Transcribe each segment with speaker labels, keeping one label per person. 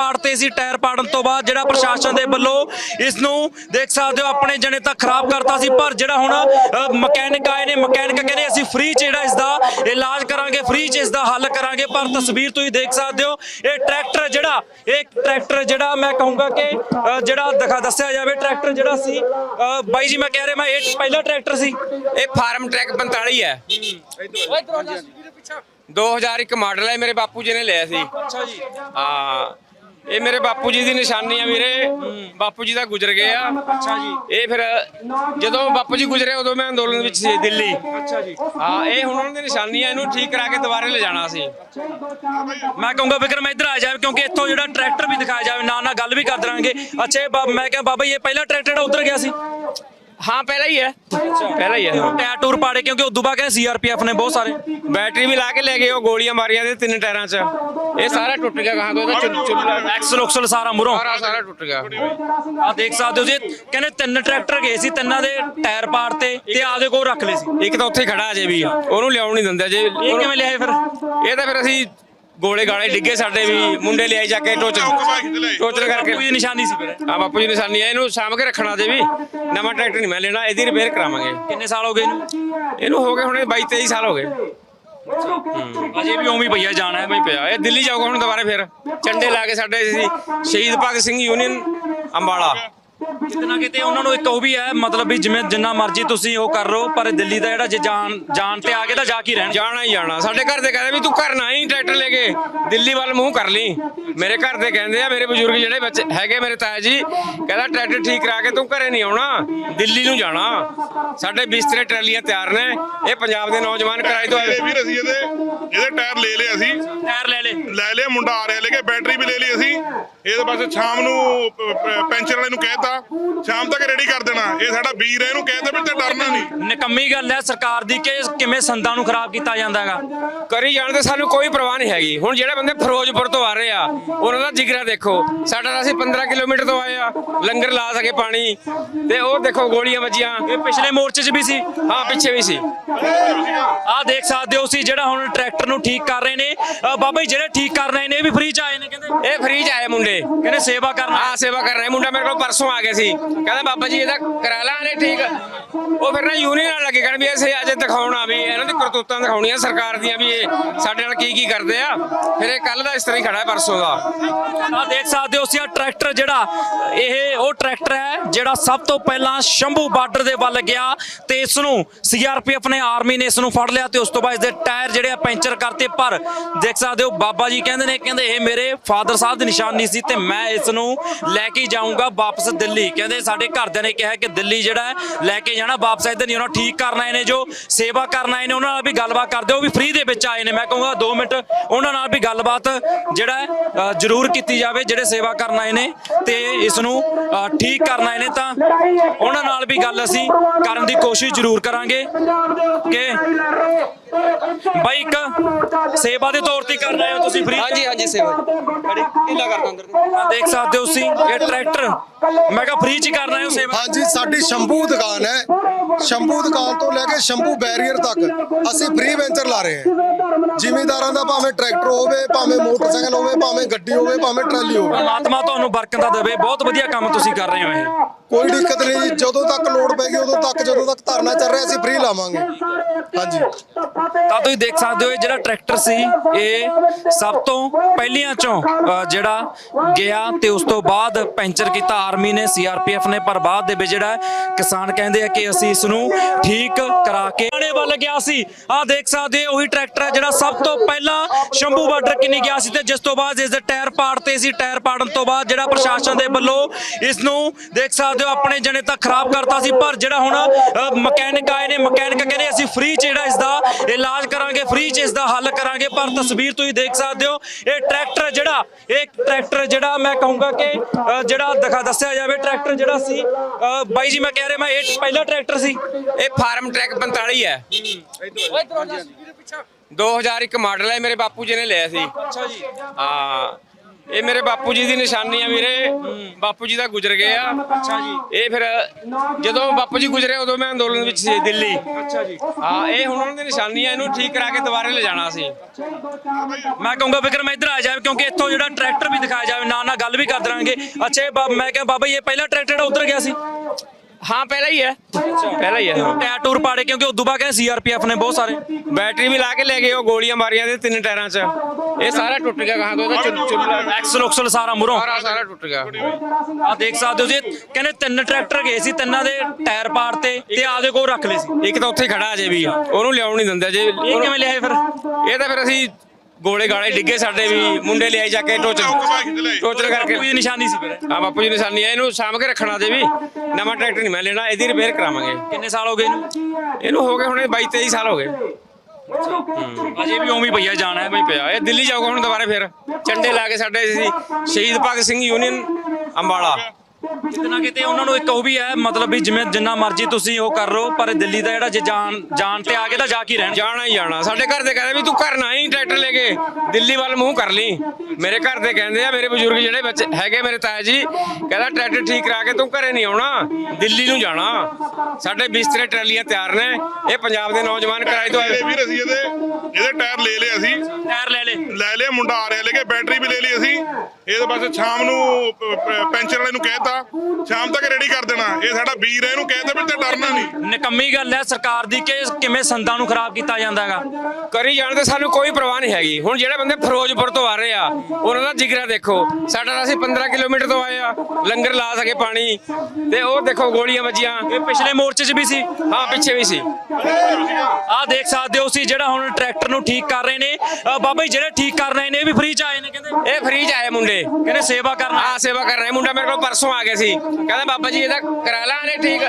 Speaker 1: ਪਾੜਤੇ ਸੀ tyre ਪਾੜਨ ਤੋਂ ਬਾਅਦ ਜਿਹੜਾ ਪ੍ਰਸ਼ਾਸਨ ਦੇ ਵੱਲੋਂ ਇਸ ਨੂੰ ਦੇਖ ਸਕਦੇ ਹੋ ਆਪਣੇ ਜਣੇ ਤੱਕ ਖਰਾਬ ਕਰਤਾ ਸੀ ਪਰ ਜਿਹੜਾ ਹੁਣ ਮਕੈਨਿਕ ਆਏ ਨੇ ਮਕੈਨਿਕ ਕਹਿੰਦੇ ਅਸੀਂ ਫ੍ਰੀ ਚ ਜਿਹੜਾ ਇਸ ਦਾ ਇਲਾਜ ਕਰਾਂਗੇ ਫ੍ਰੀ ਚ ਇਸ ਦਾ ਹੱਲ ਕਰਾਂਗੇ ਪਰ ਤਸਵੀਰ ਤੁਸੀਂ ਦੇਖ ਸਕਦੇ ਹੋ ਇਹ ਟਰੈਕਟਰ ਜਿਹੜਾ ਇਹ ਟਰੈਕਟਰ ਜਿਹੜਾ ਮੈਂ ਕਹੂੰਗਾ ਕਿ ਜਿਹੜਾ ਦਿਖਾ ਦੱਸਿਆ ਜਾਵੇ ਟਰੈਕਟਰ ਜਿਹੜਾ ਸੀ ਬਾਈ ਜੀ ਮੈਂ ਕਹਿ ਰਿਹਾ ਮੈਂ ਇਹ ਪਹਿਲਾ ਟਰੈਕਟਰ ਸੀ।
Speaker 2: ਇਹ ਫਾਰਮ ਟਰੈਕ 45 ਹੈ। 2001 ਮਾਡਲ ਹੈ ਮੇਰੇ ਬਾਪੂ ਜੀ ਨੇ ਲਿਆ ਸੀ।
Speaker 1: ਅੱਛਾ ਜੀ।
Speaker 2: ਹਾਂ। ਇਹ ਮੇਰੇ ਬਾਪੂ ਜੀ ਦੀ ਨਿਸ਼ਾਨੀ ਆ ਵੀਰੇ। ਬਾਪੂ ਜੀ ਤਾਂ ਗੁਜ਼ਰ ਗਏ ਆ।
Speaker 1: ਅੱਛਾ ਜੀ।
Speaker 2: ਇਹ ਫਿਰ ਜਦੋਂ ਬਾਪੂ ਜੀ ਗੁਜ਼ਰੇ ਉਦੋਂ ਮੈਂ ਅੰਦੋਲਨ ਵਿੱਚ ਸੀ ਦਿੱਲੀ।
Speaker 1: ਅੱਛਾ ਜੀ।
Speaker 2: ਹਾਂ ਇਹ ਹੁਣ ਉਹਨਾਂ ਦੀ ਨਿਸ਼ਾਨੀ ਆ ਇਹਨੂੰ ਠੀਕ ਕਰਾ ਕੇ ਦੁਬਾਰੇ ਲੈ ਜਾਣਾ ਸੀ।
Speaker 1: ਮੈਂ ਕਹੂੰਗਾ ਵਿਕਰਮ ਇੱਧਰ ਆ ਜਾਵੇ ਕਿਉਂਕਿ ਇੱਥੋਂ ਜਿਹੜਾ ਟਰੈਕਟਰ ਵੀ ਦਿਖਾਇਆ ਜਾਵੇ ਨਾਲ ਨਾਲ ਗੱਲ ਵੀ ਕਰ ਦਰਾਂਗੇ। ਅੱਛਾ ਇਹ ਮੈਂ ਕਿਹਾ ਬਾਬਾ ਜੀ ਇਹ ਪਹਿਲਾ ਟਰੈਕਟਰ ਉਧਰ ਗਿਆ ਸੀ?
Speaker 2: ਹਾਂ ਪਹਿਲਾਂ ਹੀ ਹੈ। ਪਹਿਲਾਂ ਹੀ ਹੈ। ਹਾਂ।
Speaker 1: ਟਾਇਰ ਟੂਰ ਪਾੜੇ ਕਿਉਂਕਿ ਉਦੋਂ ਬਾਅਦ ਕਹਿੰਦੇ ਸੀਆਰਪੀਐਫ ਨੇ ਬਹੁਤ ਸਾਰੇ।
Speaker 2: ਬੈਟਰੀ ਵੀ ਲਾ ਕੇ ਲੈ ਗਏ ਉਹ ਗੋਲੀਆਂ ਮਾਰੀਆਂ ਦੇ ਤਿੰਨ ਟਾਇਰਾਂ 'ਚ। ਇਹ ਸਾਰਾ ਟੁੱਟ ਗਿਆ ਕਹਾਂ ਤੋਂ? ਇਹਦਾ ਚੁੱਲ ਚੁੱਲ
Speaker 1: ਐਕਸਲ ਉਕਸਲ ਸਾਰਾ ਮੁਰੋਂ
Speaker 2: ਸਾਰਾ ਸਾਰਾ ਟੁੱਟ ਗਿਆ।
Speaker 1: ਆ ਦੇਖ ਸਕਦੇ ਹੋ ਜੀ ਕਹਿੰਦੇ ਤਿੰਨ ਟਰੈਕਟਰ ਗਏ ਸੀ ਤਿੰਨਾਂ ਦੇ ਟਾਇਰ ਪਾੜਤੇ ਤੇ ਆਪਦੇ ਕੋਲ ਰੱਖ ਲਏ ਸੀ।
Speaker 2: ਇੱਕ ਤਾਂ ਉੱਥੇ ਹੀ ਖੜਾ ਅਜੇ ਵੀ ਉਹਨੂੰ ਲਿਆਉਣ ਨਹੀਂ ਦਿੰਦੇ ਜੇ
Speaker 1: ਇਹ ਕਿਵੇਂ ਲਿਆਏ ਫਿਰ?
Speaker 2: ਇਹ ਤਾਂ ਫਿਰ ਅਸੀਂ ਗੋਲੇ ਗਾਲੇ ਡਿੱਗੇ ਸਾਡੇ ਵੀ ਮੁੰਡੇ ਲਿਆਈ ਜਾ ਕੇ ਟੋਚਰ। ਟੋਚਰ ਕਰਕੇ।
Speaker 1: ਕੋਈ ਨਿਸ਼ਾਨੀ ਸੀ ਫਿਰ।
Speaker 2: ਆ ਬਾਪੂ ਜੀ ਨਿਸ਼ਾਨੀ ਹੈ ਇਹਨੂੰ ਸਾਂਭ ਕੇ ਰੱਖਣਾ ਜੇ ਵੀ। ਨਵਾਂ ਟਰੈਕਟਰ ਨਹੀਂ ਮੈਂ ਲੈਣਾ ਇਹਦੀ ਰਿਪੇਅਰ ਕਰਾਵਾਂਗੇ।
Speaker 1: ਕਿੰਨੇ ਸਾਲ ਹੋ ਗਏ ਇਹਨੂੰ?
Speaker 2: ਇਹਨੂੰ ਹੋ ਗਏ ਹੁਣ 22 23 ਸਾਲ ਹੋ ਗਏ।
Speaker 1: ਅਜੇ ਵੀ ਉਵੇਂ ਪਈਆ ਜਾਣਾ ਹੈ
Speaker 2: ਮੈਂ ਪਿਆ। ਇਹ ਦਿੱਲੀ ਜਾਊਗਾ ਹੁਣ ਦੁਬਾਰਾ ਫਿਰ। ਝੰਡੇ ਲਾ ਕੇ ਸਾਡੇ ਸੀ ਸ਼ਹੀਦ ਭਗਤ ਸਿੰਘ ਯੂਨੀਅਨ ਅੰਬਾਲਾ।
Speaker 1: ਕਿਤੇ ਨਾ ਕਿਤੇ ਉਹਨਾਂ ਨੂੰ ਇੱਕ ਉਹ ਵੀ ਹੈ ਮਤਲਬ ਵੀ ਜਿਵੇਂ ਜਿੰਨਾ ਮਰਜ਼ੀ ਤੁਸੀਂ ਉਹ ਕਰ ਲਓ ਪਰ ਦਿੱਲੀ ਦਾ ਜਿਹੜਾ ਜੇ ਜਾਨ ਜਾਨ ਤੇ ਆ ਕੇ ਤਾਂ ਜਾ ਕੇ ਰਹਿਣ?
Speaker 2: ਜਾਣਾ ਹੀ ਜਾਣਾ। ਸਾਡੇ ਘਰ ਦੇ ਕਹਿੰਦੇ ਵੀ ਤੂੰ ਘਰ ਨਾ ਹੀ ਟਰੈਕਟਰ ਲੈ ਕੇ। ਦਿੱਲੀ ਵੱਲ ਮੂੰਹ ਕਰ ਲਈ। ਮੇਰੇ ਘਰ ਦੇ ਕਹਿੰਦੇ ਆ ਮੇਰੇ ਬਜ਼ੁਰਗ ਜਿਹੜੇ ਬੱਚੇ ਹੈਗੇ ਮੇਰੇ ਤਾਇਆ ਜੀ ਕਹਿੰਦਾ ਟਰੈਕਟਰ ਠੀਕ ਕਰਾ ਕੇ ਤੂੰ ਘਰੇ ਨਹੀਂ ਆਉਣਾ। ਦਿੱਲੀ ਨੂੰ ਜਾਣਾ। ਸਾਡੇ ਬਿਸਤਰੇ ਟਰਾਲੀਆਂ ਤਿਆਰ ਨੇ। ਇਹ ਪੰਜਾਬ ਦੇ ਨੌਜਵਾਨ ਕਿਰਾਏ ਤੋਂ
Speaker 3: ਇਹ
Speaker 2: ਆਏ।
Speaker 3: ਵੀਰ ਅਸੀਂ ਇਹਦੇ ਇਹਦੇ ਟਾਇਰ ਲੈ ਲਏ ਅਸੀਂ।
Speaker 1: ਟਾਇਰ ਲੈ
Speaker 3: ਲਿਆ ਮੁੰਡਾ ਆ ਰਿਹਾ ਲੈ ਕੇ ਬੈਟਰੀ ਵੀ ਲੈ ਲਈ ਅਸੀਂ। ਇਹਦੇ ਬਸ ਸ਼ਾਮ ਨੂੰ ਪੈਂਚਰ ਵਾਲੇ ਨੂੰ ਕਹਿਤਾ ਸ਼ਾਮ ਤੱਕ ਰੈਡੀ ਕਰ ਦੇਣਾ। ਇਹ ਸਾਡਾ ਵੀਰ ਹੈ ਇਹਨੂੰ ਕਹਿੰਦੇ ਵੀ ਤੇ ਡਰਨਾ ਨਹੀਂ।
Speaker 1: ਨਿਕੰਮੀ ਗੱਲ ਹੈ ਸਰਕਾਰ ਦੀ ਕਿ ਕਿਵੇਂ ਸੰਦਾਂ ਨੂੰ ਖਰਾਬ ਕੀਤਾ ਜਾਂਦਾ ਹੈਗਾ
Speaker 2: ਕਰੀ ਜਾਣ ਤੇ ਸਾਨੂੰ ਕੋਈ ਪਰਵਾਹ ਨਹੀਂ ਹੈਗੀ। ਹੁਣ ਜਿਹੜੇ ਬੰਦੇ ਫਿਰੋਜ਼ਪੁਰ ਤੋਂ ਆ ਰਹੇ ਆ ਉਹਨਾਂ ਦਾ ਜਿਗਰਾ ਦੇਖੋ। ਸਾਡਾ ਤਾਂ ਅਸੀਂ 15 ਕਿਲੋਮੀਟਰ ਤੋਂ ਆਏ ਆ ਲੰਗਰ ਲਾ ਸਕੇ ਪਾਣੀ। ਤੇ ਉਹ ਦੇਖੋ ਗੋਲੀਆਂ ਵੱਜੀਆਂ।
Speaker 1: ਇਹ ਪਿਛਲੇ ਮੋਰਚੇ 'ਚ ਵੀ ਸੀ?
Speaker 2: ਹਾਂ ਪਿੱਛੇ ਵੀ ਸੀ।
Speaker 1: ਆਹ ਦੇਖ ਸਕਦੇ ਹੋ ਸੀ ਜਿਹੜਾ ਹੁਣ ਟਰੈਕਟਰ ਨੂੰ ਠੀਕ ਕਰ ਰਹੇ ਨੇ। ਬਾਬਾ ਜੀ ਜਿਹੜੇ ਠੀਕ ਕਰ ਰਹੇ ਨੇ ਇਹ ਵੀ ਫ੍ਰੀ 'ਚ ਆਏ ਨੇ
Speaker 2: ਇਹ ਫ੍ਰੀ ਚ ਆਏ ਮੁੰਡੇ।
Speaker 1: ਕਹਿੰਦੇ ਸੇਵਾ ਕਰਨਾ
Speaker 2: ਆ ਸੇਵਾ ਕਰ ਰਹੇ। ਮੁੰਡਾ ਮੇਰੇ ਕੋਲ ਪਰਸੋਂ ਆ ਗਿਆ ਸੀ। ਕਹਿੰਦਾ ਬਾਬਾ ਜੀ ਇਹਦਾ ਕਰਾ ਲਾਂਗੇ ਠੀਕ ਉਹ ਫਿਰ ਨਾ ਯੂਨੀਅਨ ਨਾਲ ਲੱਗੇ ਕਹਿਣ ਵੀ ਅਸੀਂ ਅੱਜ ਦਿਖਾਉਣਾ ਵੀ ਇਹਨਾਂ ਦੀ ਕਰਤੂਤਾਂ ਦਿਖਾਉਣੀਆਂ ਸਰਕਾਰ ਦੀਆਂ ਵੀ ਇਹ ਸਾਡੇ ਨਾਲ ਕੀ ਕੀ ਕਰਦੇ ਆ। ਫਿਰ ਇਹ ਕੱਲ ਦਾ ਇਸ ਤਰ੍ਹਾਂ ਹੀ ਖੜਾ ਹੈ ਪਰਸੋਂ ਦਾ।
Speaker 1: ਆ ਦੇਖ ਸਕਦੇ ਹੋ ਸੀ ਆਹ ਟਰੈਕਟਰ ਜਿਹੜਾ ਇਹ ਉਹ ਟਰੈਕਟਰ ਹੈ ਜਿਹੜਾ ਸਭ ਤੋਂ ਪਹਿਲਾਂ ਸ਼ੰਭੂ ਬਾਰਡਰ ਦੇ ਵੱਲ ਗਿਆ ਤੇ ਇਸ ਨੂੰ ਸੀਆਰਪੀਐਫ ਨੇ ਆਰਮੀ ਨੇ ਇਸ ਨੂੰ ਫੜ ਲਿਆ ਤੇ ਉਸ ਤੋਂ ਬਾਅਦ ਇਸ ਦੇ ਟਾਇਰ ਜਿਹੜੇ ਆ ਪੈਂਚਰ ਕਰਤੇ। ਪਰ ਦੇਖ ਸਕਦੇ ਹੋ ਬਾਬਾ ਜੀ ਕਹਿੰਦੇ ਨੇ ਕਹਿੰਦੇ ਇਹ ਮੇਰੇ ਫਾਦਰ ਸਾਹਿਬ ਦੀ ਨਿਸ਼ਾਨੀ ਸੀ ਤੇ ਮੈਂ ਇਸ ਨੂੰ ਲੈ ਕੇ ਜਾਊਂਗਾ ਵਾਪਸ ਦਿੱਲੀ। ਕਹਿੰਦੇ ਸਾਡੇ ਘਰਦਿਆਂ ਨੇ ਕਿਹਾ ਕਿ ਦਿੱਲੀ ਜਿਹੜਾ ਲੈ ਕੇ ਜਾਣਾ ਵਾਪਸ, ਇੱਧਰ ਨਹੀਂ ਉਹਨਾਂ ਠੀਕ ਕਰਨ ਆਏ ਨੇ ਜੋ, ਸੇਵਾ ਕਰਨ ਆਏ ਨੇ, ਉਹਨਾਂ ਨਾਲ ਵੀ ਗੱਲਬਾਤ ਕਰਦੇ ਉਹ ਵੀ ਫ੍ਰੀ ਦੇ ਵਿੱਚ ਆਏ ਨੇ। ਮੈਂ ਕਹੂੰਗਾ 2 ਮਿੰਟ ਉਹਨਾਂ ਨਾਲ ਵੀ ਗੱਲਬਾਤ ਜਿਹੜਾ ਜ਼ਰੂਰ ਕੀਤੀ ਜਾਵੇ, ਜਿਹੜੇ ਸੇਵਾ ਕਰਨ ਆਏ ਨੇ ਤੇ ਇਸ ਨੂੰ ਠੀਕ ਕਰਨ ਆਏ ਨੇ ਤਾਂ ਉਹਨਾਂ ਨਾਲ ਵੀ ਗੱਲ ਅਸੀਂ ਕਰਨ ਦੀ ਕੋਸ਼ਿਸ਼ ਜ਼ਰੂਰ ਕਰਾਂਗੇ ਕਿ ਬਾਈ ਇੱਕ ਸੇਵਾ ਦੇ ਤੌਰ ਤੇ ਕਰਨ ਆਏ ਹੋ ਤੁਸੀਂ ਫ੍ਰੀ
Speaker 4: ਹਾਂਜੀ ਹਾਂਜੀ, ਸੇਵਾ। ਢੀਲਾ ਅੰਦਰ।
Speaker 1: ਦੇਖ ਸਕਦੇ ਹੋ ਤੁਸੀਂ ਇਹ ਟਰੈਕਟਰ ਮੈਂ ਕਿਹਾ ਫ੍ਰੀ ਚ ਹੀ ਕਰਨ ਹੋ ਸੇਵਾ।
Speaker 5: ਹਾਂਜੀ ਸਾਡੀ ਸ਼ੰਭੂ ਦੁਕਾਨ ਹੈ। ਸ਼ੰਭੂ ਦੁਕਾਨ ਤੋਂ ਲੈ ਕੇ ਸ਼ੰਭੂ ਬੈਰੀਅਰ ਤੱਕ ਅਸੀਂ ਫ੍ਰੀ ਵੈਂਚਰ ਲਾ ਰਹੇ ਹਾਂ। ਜ਼ਿਮੀਂਦਾਰਾਂ ਦਾ ਭਾਵੇਂ ਟਰੈਕਟਰ ਹੋਵੇ ਭਾਵੇਂ ਮੋਟਰਸਾਈਕਲ ਹੋਵੇ ਭਾਵੇਂ ਗੱਡੀ ਹੋਵੇ ਭਾਵੇਂ ਟਰਾਲੀ ਹੋਵੇ।
Speaker 1: ਪਰਮਾਤਮਾ ਤੁਹਾਨੂੰ ਬਰਕਤਾਂ ਦੇਵੇ। ਬਹੁਤ ਵਧੀਆ ਕੰਮ ਤੁਸੀਂ ਕਰ ਰਹੇ ਹੋ ਇਹ।
Speaker 5: ਕੋਈ ਦਿੱਕਤ ਨਹੀਂ ਜੀ ਜਦੋਂ ਤੱਕ ਲੋੜ ਪੈਗੀ ਉਦੋਂ ਤੱਕ ਜਦੋਂ ਤੱਕ ਧਰਨਾ ਚੱਲ ਰਿਹਾ ਅਸੀਂ ਫ੍ਰੀ ਲਾਵਾਂਗੇ। ਹਾਂਜੀ।
Speaker 1: ਤਾਂ ਤੁਸੀਂ ਦੇਖ ਸਕਦੇ ਹੋ ਇਹ ਜਿਹੜਾ ਟਰੈਕਟਰ ਸੀ ਇਹ ਸਭ ਤੋਂ ਪਹਿਲੀਆਂ ਚੋਂ ਜਿਹੜਾ ਗਿਆ ਤੇ ਉਸ ਤੋਂ ਬਾਅਦ ਪੈਂਚਰ ਕੀਤਾ, ਆਰਮੀ ਨੇ ਸੀਆਰਪੀਐਫ ਨੇ, ਪਰ ਬਾਅਦ ਦੇ ਵਿੱਚ ਜਿਹੜਾ ਕਿਸਾਨ ਕਹਿੰਦੇ ਆ ਕਿ ਅਸੀਂ ਇਸ ਨੂੰ ਠੀਕ ਕਰਾ ਕੇ ਆਣੇ ਵੱਲ ਗਿਆ ਸੀ। ਆਹ ਦੇਖ ਸਕਦੇ ਉਹੀ ਟਰੈਕਟਰ ਹੈ ਜਿਹੜਾ ਸਭ ਤੋਂ ਪਹਿਲਾਂ ਸ਼ੰਭੂ ਬਾਰਡਰ ਕਿੰਨੀ ਗਿਆ ਸੀ ਤੇ ਜਿਸ ਤੋਂ ਬਾਅਦ ਇਸ ਦੇ ਟਾਇਰ ਪਾੜਤੇ ਸੀ। ਟਾਇਰ ਪਾੜਨ ਤੋਂ ਬਾਅਦ ਜਿਹੜਾ ਪ੍ਰਸ਼ਾਸਨ ਦੇ ਵੱਲੋਂ ਇਸ ਨੂੰ ਦੇਖ ਸਕਦੇ ਹੋ, ਆਪਣੇ ਜਣੇ ਤੱਕ ਖਰਾਬ ਕਰਤਾ ਸੀ, ਪਰ ਜਿਹੜਾ ਹੁਣ ਮਕੈਨਿਕ ਆਏ ਨੇ, ਮਕੈਨਿਕ ਕਹਿੰਦੇ ਅਸੀਂ ਫ੍ਰੀ ਚ ਜਿਹੜਾ ਇਸ ਦਾ ਇਲਾਜ ਕਰਾਂਗੇ ਫ੍ਰੀ ਚ ਇਸ ਦਾ ਹੱਲ ਕਰਾਂਗੇ, ਪਰ ਤਸਵੀਰ ਤੁਸੀਂ ਦੇਖ ਸਕਦੇ ਹੋ, ਇਹ ਟਰੈਕਟਰ ਜਿਹੜਾ ਇਹ ਟਰੈਕਟਰ ਜਿਹੜਾ ਮੈਂ ਕਹੂੰਗਾ ਕਿ ਜਿਹੜਾ ਦਿਖਾ ਦੱਸਿਆ ਜਾਵੇ ਟਰੈਕਟਰ ਜਿਹੜਾ ਸੀ ਬਾਈ ਜੀ ਮੈਂ ਕਹਿ ਰਿਹਾ ਮੈਂ ਇਹ ਪਹਿਲਾ ਟਰੈਕਟਰ ਸੀ।
Speaker 2: ਇਹ ਫਾਰਮ ਟਰੈਕ 45 ਹੈ। 2001 ਮਾਡਲ ਹੈ ਮੇਰੇ ਬਾਪੂ ਜੀ ਨੇ ਲਿਆ ਸੀ।
Speaker 1: ਅੱਛਾ ਜੀ।
Speaker 2: ਹਾਂ। ਇਹ ਮੇਰੇ ਬਾਪੂ ਜੀ ਦੀ ਨਿਸ਼ਾਨੀ ਆ ਵੀਰੇ। ਬਾਪੂ ਜੀ ਦਾ ਗੁਜ਼ਰ ਗਏ ਆ। ਅੱਛਾ ਜੀ। ਇਹ ਫਿਰ ਜਦੋਂ ਬਾਪੂ ਜੀ ਗੁਜ਼ਰੇ ਉਦੋਂ ਮੈਂ ਅੰਦੋਲਨ ਵਿੱਚ ਸੀ ਦਿੱਲੀ। ਅੱਛਾ ਜੀ। ਹਾਂ ਇਹ ਹੁਣ ਉਹਨਾਂ ਦੀ ਨਿਸ਼ਾਨੀ ਆ ਇਹਨੂੰ ਠੀਕ ਕਰਾ ਕੇ ਦੁਬਾਰੇ ਲੈ ਜਾਣਾ ਸੀ।
Speaker 1: ਮੈਂ ਕਹੂੰਗਾ ਵਿਕਰਮ ਇੱਧਰ ਆ ਜਾਵੇ ਕਿਉਂਕਿ ਇੱਥੋਂ ਜਿਹੜਾ ਟਰੈਕਟਰ ਵੀ ਦਿਖਾਇਆ ਜਾਵੇ ਨਾਲ ਨਾਲ ਗੱਲ ਵੀ ਕਰ ਦਰਾਂਗੇ। ਅੱਛਾ ਮੈਂ ਕਿਹਾ ਬਾਬਾ ਜੀ ਇਹ ਪਹਿਲਾ ਟਰੈਕਟਰ ਉਧਰ ਗਿਆ ਸੀ?
Speaker 2: ਹਾਂ ਪਹਿਲਾਂ ਹੀ ਹੈ। ਪਹਿਲਾਂ ਹੀ ਹੈ।
Speaker 1: ਟਾਇਰ ਟੂਰ ਪਾੜੇ ਕਿਉਂਕਿ ਉਦੋਂ ਬਾਅਦ ਕਹਿੰਦੇ ਸੀਆਰਪੀਐਫ ਨੇ ਬਹੁਤ ਸਾਰੇ।
Speaker 2: ਬੈਟਰੀ ਵੀ ਲਾ ਕੇ ਲੈ ਗਏ ਉਹ ਗੋਲੀਆਂ ਮਾਰੀਆਂ ਦੇ ਤਿੰਨ ਟਾਇਰਾਂ 'ਚ। ਇਹ ਸਾਰਾ ਟੁੱਟ ਗਿਆ ਕਹਾਂ ਤੋਂ? ਇਹਦਾ ਚੁੱਲ ਚੁੱਲਾ
Speaker 1: ਐਕਸਲ ਉਕਸਲ ਸਾਰਾ ਮੁਰੋਂ
Speaker 2: ਸਾਰਾ ਸਾਰਾ ਟੁੱਟ ਗਿਆ।
Speaker 1: ਆ ਦੇਖ ਸਕਦੇ ਹੋ ਜੀ ਕਹਿੰਦੇ ਤਿੰਨ ਟਰੈਕਟਰ ਗਏ ਸੀ ਤਿੰਨਾਂ ਦੇ ਟਾਇਰ ਪਾੜਤੇ ਤੇ ਆਪਦੇ ਕੋਲ ਰੱਖ ਲਏ ਸੀ।
Speaker 2: ਇੱਕ ਤਾਂ ਉੱਥੇ ਹੀ ਖੜਾ ਅਜੇ ਵੀ। ਉਹਨੂੰ ਲਿਆਉਣ ਨਹੀਂ ਦਿੰਦੇ ਜੇ
Speaker 1: ਇਹ ਕਿਵੇਂ ਲਿਆਏ ਫਿਰ?
Speaker 2: ਇਹ ਤਾਂ ਫਿਰ ਅਸੀਂ ਗੋਲੇ ਗਾਲੇ ਡਿੱਗੇ ਸਾਡੇ ਵੀ ਮੁੰਡੇ ਲਿਆਈ ਜਾ ਕੇ ਟੋਚਰ। ਟੋਚਰ ਕਰਕੇ।
Speaker 1: ਕੋਈ ਨਿਸ਼ਾਨੀ ਸੀ ਫਿਰ।
Speaker 2: ਹਾਂ ਬਾਪੂ ਜੀ ਦੀ ਨਿਸ਼ਾਨੀ ਹੈ ਇਹਨੂੰ ਸਾਂਭ ਕੇ ਰੱਖਣਾ ਜੇ ਵੀ। ਨਵਾਂ ਟਰੈਕਟਰ ਨਹੀਂ ਮੈਂ ਲੈਣਾ ਇਹਦੀ ਰਿਪੇਅਰ ਕਰਾਵਾਂਗੇ।
Speaker 1: ਕਿੰਨੇ ਸਾਲ ਹੋ ਗਏ ਇਹਨੂੰ?
Speaker 2: ਇਹਨੂੰ ਹੋ ਗਏ ਹੁਣੇ 22 23 ਸਾਲ ਹੋ ਗਏ।
Speaker 1: ਅਜੇ ਵੀ ਉਵੇਂ ਹੀ ਪਈਆ ਜਾਣਾ ਹੈ
Speaker 2: ਬਈ ਪਿਆ। ਇਹ ਦਿੱਲੀ ਜਾਊਗਾ ਹੁਣ ਦੁਬਾਰਾ ਫਿਰ। ਝੰਡੇ ਲਾ ਕੇ ਸਾਡੇ ਸੀ ਸ਼ਹੀਦ ਭਗਤ ਸਿੰਘ ਯੂਨੀਅਨ ਅੰਬਾਲਾ।
Speaker 1: ਕਿਤੇ ਨਾ ਕਿਤੇ ਉਹਨਾਂ ਨੂੰ ਇੱਕ ਉਹ ਵੀ ਹੈ ਮਤਲਬ ਵੀ ਜਿਵੇਂ ਜਿੰਨਾ ਮਰਜ਼ੀ ਤੁਸੀਂ ਉਹ ਕਰ ਲਓ ਪਰ ਦਿੱਲੀ ਦਾ ਜਿਹੜਾ ਜੇ ਜਾਨ ਜਾਨ ਤੇ ਆ ਕੇ ਤਾਂ ਜਾ ਕੇ ਰਹਿਣ?
Speaker 2: ਜਾਣਾ ਹੀ ਜਾਣਾ। ਸਾਡੇ ਘਰ ਦੇ ਕਹਿੰਦੇ ਵੀ ਤੂੰ ਘਰ ਨਾ ਹੀ ਟਰੈਕਟਰ ਲੈ ਕੇ। ਦਿੱਲੀ ਵੱਲ ਮੂੰਹ ਕਰ ਲਈ। ਮੇਰੇ ਘਰ ਦੇ ਕਹਿੰਦੇ ਆ ਮੇਰੇ ਬਜ਼ੁਰਗ ਜਿਹੜੇ ਬੱਚੇ ਹੈਗੇ ਮੇਰੇ ਤਾਇਆ ਜੀ ਕਹਿੰਦਾ ਟਰੈਕਟਰ ਠੀਕ ਕਰਾ ਕੇ ਤੂੰ ਘਰੇ ਨਹੀਂ ਆਉਣਾ। ਦਿੱਲੀ ਨੂੰ ਜਾਣਾ। ਸਾਡੇ ਬਿਸਤਰੇ ਟਰਾਲੀਆਂ ਤਿਆਰ ਨੇ। ਇਹ ਪੰਜਾਬ ਦੇ ਨੌਜਵਾਨ ਕਿਰਾਏ ਤੋਂ ਆਏ।
Speaker 3: ਵੀਰ ਅਸੀਂ ਇਹਦੇ ਇਹਦੇ ਟਾਇਰ ਲੈ ਲਏ ਅਸੀਂ।
Speaker 1: ਟਾਇਰ ਲੈ ਲੈ
Speaker 3: ਲੈ ਲਿਆ ਮੁੰਡਾ ਆ ਰਿਹਾ ਲੈ ਕੇ ਬੈਟਰੀ ਵੀ ਲੈ ਲਈ ਅਸੀਂ। ਇਹਦੇ ਬਸ ਸ਼ਾਮ ਨੂੰ ਪੈਂਚਰ ਵਾਲੇ ਨੂੰ ਕਹਿਤਾ ਸ਼ਾਮ ਤੱਕ ਰੈਡੀ ਕਰ ਦੇਣਾ। ਇਹ ਸਾਡਾ ਵੀਰ ਹੈ ਇਹਨੂੰ ਕਹਿੰਦੇ ਵੀ ਤੇ ਡਰਨਾ ਨਹੀਂ।
Speaker 1: ਨਿਕੰਮੀ ਗੱਲ ਹੈ ਸਰਕਾਰ ਦੀ ਕਿ ਕਿਵੇਂ ਸੰਦਾਂ ਨੂੰ ਖਰਾਬ ਕੀਤਾ ਜਾਂਦਾ ਹੈਗਾ।
Speaker 2: ਕਰੀ ਜਾਣ ਤੇ ਸਾਨੂੰ ਕੋਈ ਪਰਵਾਹ ਨਹੀਂ ਹੈਗੀ। ਹੁਣ ਜਿਹੜੇ ਬੰਦੇ ਫਿਰੋਜ਼ਪੁਰ ਤੋਂ ਆ ਰਹੇ ਆ ਉਹਨਾਂ ਦਾ ਜਿਗਰਾ ਦੇਖੋ। ਸਾਡਾ ਤਾਂ ਅਸੀਂ 15 ਕਿਲੋਮੀਟਰ ਤੋਂ ਆਏ ਆ ਲੰਗਰ ਲਾ ਸਕੇ ਪਾਣੀ। ਤੇ ਉਹ ਦੇਖੋ ਗੋਲੀਆਂ ਵੱਜੀਆਂ।
Speaker 1: ਇਹ ਪਿਛਲੇ ਮੋਰਚੇ 'ਚ ਵੀ ਸੀ?
Speaker 2: ਹਾਂ ਪਿੱਛੇ ਵੀ ਸੀ।
Speaker 1: ਆਹ ਦੇਖ ਸਕਦੇ ਹੋ ਸੀ ਜਿਹੜਾ ਹੁਣ ਟਰੈਕਟਰ ਨੂੰ ਠੀਕ ਕਰ ਰਹੇ ਨੇ। ਬਾਬਾ ਜੀ ਜਿਹੜੇ ਠੀਕ ਕਰ ਰਹੇ ਨੇ ਇਹ ਵੀ ਫ੍ਰੀ 'ਚ ਆਏ ਨੇ ਕਹਿੰਦੇ?
Speaker 2: ਇਹ ਫ੍ਰੀ ਚ ਆਏ ਮੁੰਡੇ।
Speaker 1: ਕਹਿੰਦੇ ਸੇਵਾ ਕਰਨਾ
Speaker 2: ਆ ਸੇਵਾ ਕਰ ਰਹੇ। ਮੁੰਡਾ ਮੇਰੇ ਕੋਲ ਪਰਸੋਂ ਆ ਗਿਆ ਸੀ। ਕਹਿੰਦਾ ਬਾਬਾ ਜੀ ਇਹਦਾ ਕਰਾ ਲਾਂਗੇ ਠੀਕ